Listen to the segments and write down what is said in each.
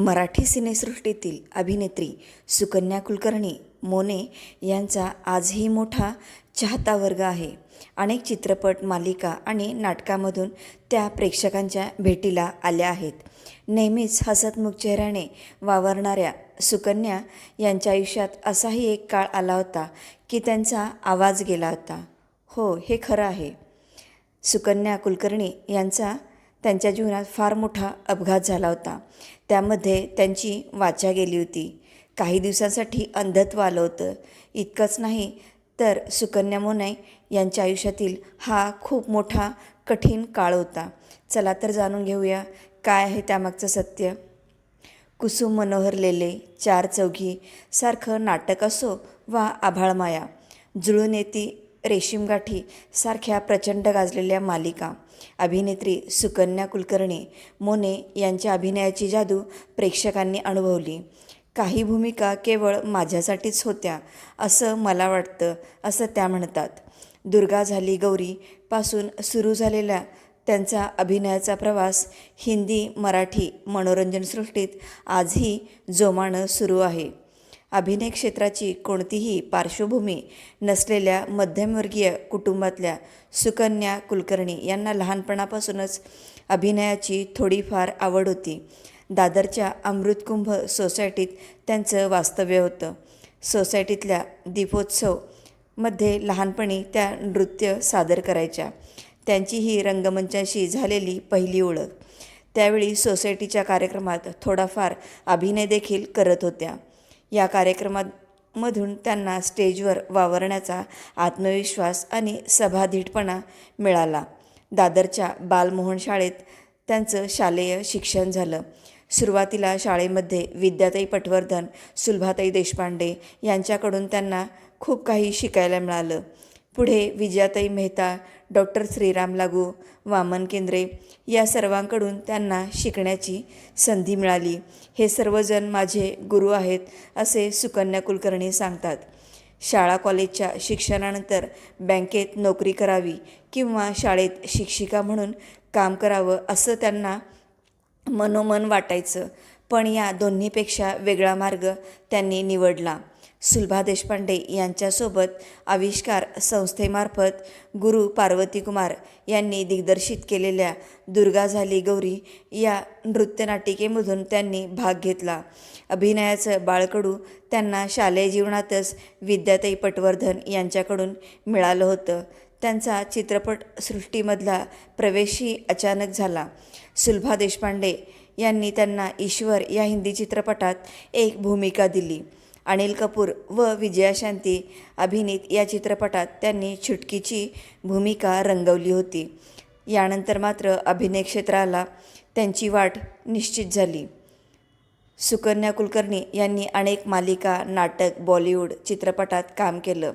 मराठी सिनेसृष्टीतील अभिनेत्री सुकन्या कुलकर्णी मोने यांचा आजही मोठा चाहता वर्ग आहे. अनेक चित्रपट मालिका आणि नाटकामधून त्या प्रेक्षकांच्या भेटीला आल्या आहेत. नेहमीच हसतमुख चेहऱ्याने वावरणाऱ्या सुकन्या यांच्या आयुष्यात असाही एक काळ आला होता की त्यांचा आवाज गेला होता. हो हे खरं आहे. सुकन्या कुलकर्णी यांचा त्यांच्या जीवनात फार मोठा अपघात झाला होता. त्यामध्ये त्यांची वाचा गेली होती. काही दिवसांसाठी अंधत्व आलं होतं. इतकंच नाही तर सुकन्या मोने यांच्या आयुष्यातील हा खूप मोठा कठीण काळ होता. चला तर जाणून घेऊया काय आहे त्यामागचं सत्य? कुसुम मनोहर लेले चार चौघी सारखं नाटक असो वा आभाळमाया जुळून येती रेशीमगाठी सारख्या प्रचंड गाजलेल्या मालिका. अभिनेत्री सुकन्या कुलकर्णी मोने यांच्या अभिनयाची जादू प्रेक्षकांनी अनुभवली. काही भूमिका केवळ माझ्यासाठीच होत्या असं मला वाटतं असं त्या म्हणतात. दुर्गा झाली गौरी पासून सुरू झालेला त्यांचा अभिनयाचा प्रवास हिंदी मराठी मनोरंजनसृष्टीत आजही जोमानं सुरू आहे. अभिनय क्षेत्राची कोणतीही पार्श्वभूमी नसलेल्या मध्यमवर्गीय कुटुंबातल्या सुकन्या कुलकर्णी यांना लहानपणापासूनच अभिनयाची थोडीफार आवड होती. दादरच्या अमृतकुंभ सोसायटीत त्यांचं वास्तव्य होतं. सोसायटीतल्या दीपोत्सवमध्ये लहानपणी त्या नृत्य सादर करायच्या. त्यांची ही रंगमंचाशी झालेली पहिली ओळख. त्यावेळी सोसायटीच्या कार्यक्रमात थोडाफार अभिनय देखील करत होत्या. या कार्यक्रमामधून त्यांना स्टेजवर वावरण्याचा आत्मविश्वास आणि सभाधीटपणा मिळाला. दादरच्या बालमोहन शाळेत त्यांचं शालेय शिक्षण झालं. सुरुवातीला शाळेमध्ये विद्याताई पटवर्धन सुलभाताई देशपांडे यांच्याकडून त्यांना खूप काही शिकायला मिळालं. पुढे विजयाताई मेहता डॉक्टर श्रीराम लागू वामन केंद्रे या सर्वांकडून त्यांना शिकण्याची संधी मिळाली. हे सर्वजण माझे गुरु आहेत असे सुकन्या कुलकर्णी सांगतात. शाळा कॉलेजच्या शिक्षणानंतर बँकेत नोकरी करावी किंवा शाळेत शिक्षिका म्हणून काम करावं असं त्यांना मनोमन वाटायचं पण या दोन्हीपेक्षा वेगळा मार्ग त्यांनी निवडला. सुलभा देशपांडे यांच्यासोबत आविष्कार संस्थेमार्फत गुरु पार्वती कुमार यांनी दिग्दर्शित केलेल्या दुर्गा झाली गौरी या नृत्यनाटिकेमधून त्यांनी भाग घेतला. अभिनयाचं बाळकडू त्यांना शालेय जीवनातच विद्याताई पटवर्धन यांच्याकडून मिळालं होतं. त्यांचा चित्रपटसृष्टीमधला प्रवेशही अचानक झाला. सुलभा देशपांडे यांनी त्यांना ईश्वर या हिंदी चित्रपटात एक भूमिका दिली. अनिल कपूर व विजयाशांती अभिनीत या चित्रपटात त्यांनी छुटकीची भूमिका रंगवली होती. यानंतर मात्र अभिनय क्षेत्राला त्यांची वाट निश्चित झाली. सुकन्या कुलकर्णी यांनी अनेक मालिका नाटक बॉलिवूड चित्रपटात काम केलं.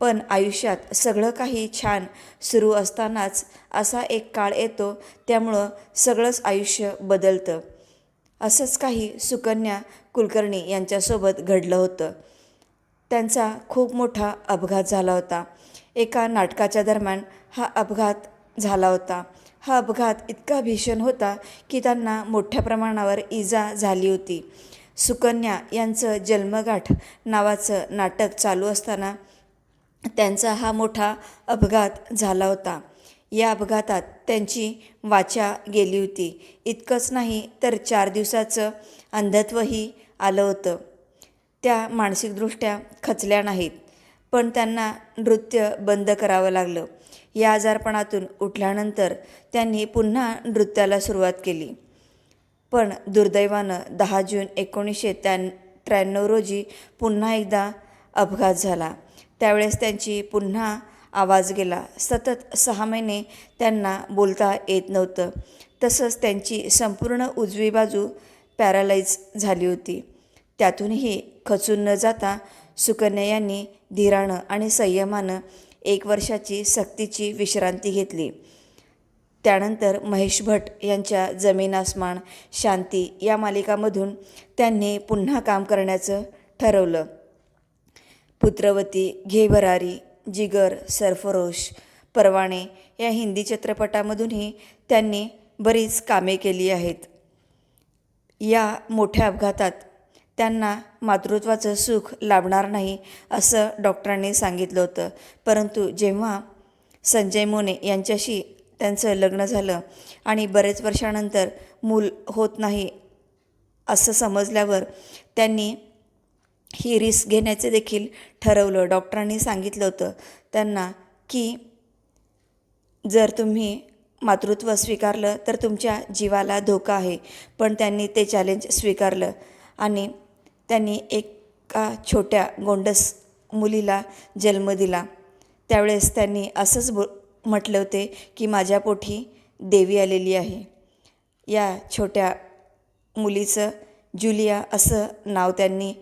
पण आयुष्यात सगळं काही छान सुरू असतानाच असा एक काळ येतो त्यामुळं सगळंच आयुष्य बदलतं. असंच काही सुकन्या कुलकर्णी यांच्यासोबत घडलं होतं. त्यांचा खूप मोठा अपघात झाला होता. एका नाटकाच्या दरम्यान हा अपघात झाला होता. हा अपघात इतका भीषण होता की त्यांना मोठ्या प्रमाणावर इजा झाली होती. सुकन्या यांचं जन्मगाठ नावाचं नाटक चालू असताना त्यांचा हा मोठा अपघात झाला होता. या अपघातात त्यांची वाचा गेली होती. इतकंच नाही तर चार दिवसाचं अंधत्वही आलं होतं. त्या मानसिकदृष्ट्या खचल्या नाहीत पण त्यांना नृत्य बंद करावं लागलं. या आजारपणातून उठल्यानंतर त्यांनी पुन्हा नृत्याला सुरुवात केली. पण दुर्दैवानं दहा जून एकोणीसशे त्या त्र्याण्णव रोजी पुन्हा एकदा अपघात झाला. त्यावेळेस त्यांची पुन्हा आवाज गेला. सतत सहा महिने त्यांना बोलता येत नव्हतं. तसंच त्यांची संपूर्ण उजवी बाजू पॅरालाइज झाली होती. त्यातूनही खचून न जाता सुकन्या यांनी धीरानं आणि संयमानं एक वर्षाची सक्तीची विश्रांती घेतली. त्यानंतर महेश भट यांच्या जमीन आसमान शांती या मालिकामधून त्यांनी पुन्हा काम करण्याचं ठरवलं. पुत्रवती घेभरारी जिगर सरफरोश परवाने या हिंदी चित्रपटामधूनही त्यांनी बरीच कामे केली आहेत. या मोठ्या अपघातात त्यांना मातृत्वाचं सुख लाभणार नाही असं डॉक्टरांनी सांगितलं होतं. परंतु जेव्हा संजय मोने यांच्याशी त्यांचं लग्न झालं आणि बरेच वर्षानंतर मूल होत नाही असं समजल्यावर त्यांनी ही रिस्क घेण्याचे देखील ठरवलं. डॉक्टरांनी सांगितलं होतं त्यांना की जर तुम्ही मातृत्व स्वीकारलं तर तुमच्या जीवाला धोका आहे. पण त्यांनी ते चॅलेंज स्वीकारलं आणि त्यांनी एका छोट्या गोंडस मुलीला जन्म दिला. त्यावेळेस त्यांनी असंच बो म्हटले होते की माझ्या पोटी देवी आलेली आहे. या छोट्या मुलीचं जुलिया असं नाव त्यांनी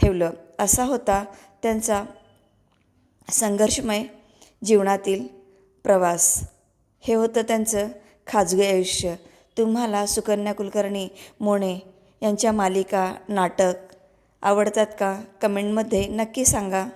ठेवलं. असा होता त्यांचा संघर्षमय जीवनातील प्रवास. हे होतं त्यांचं खाजगी आयुष्य. तुम्हाला सुकन्या कुलकर्णी मोने यांच्या मालिका नाटक आवडतात का? कमेंटमध्ये नक्की सांगा.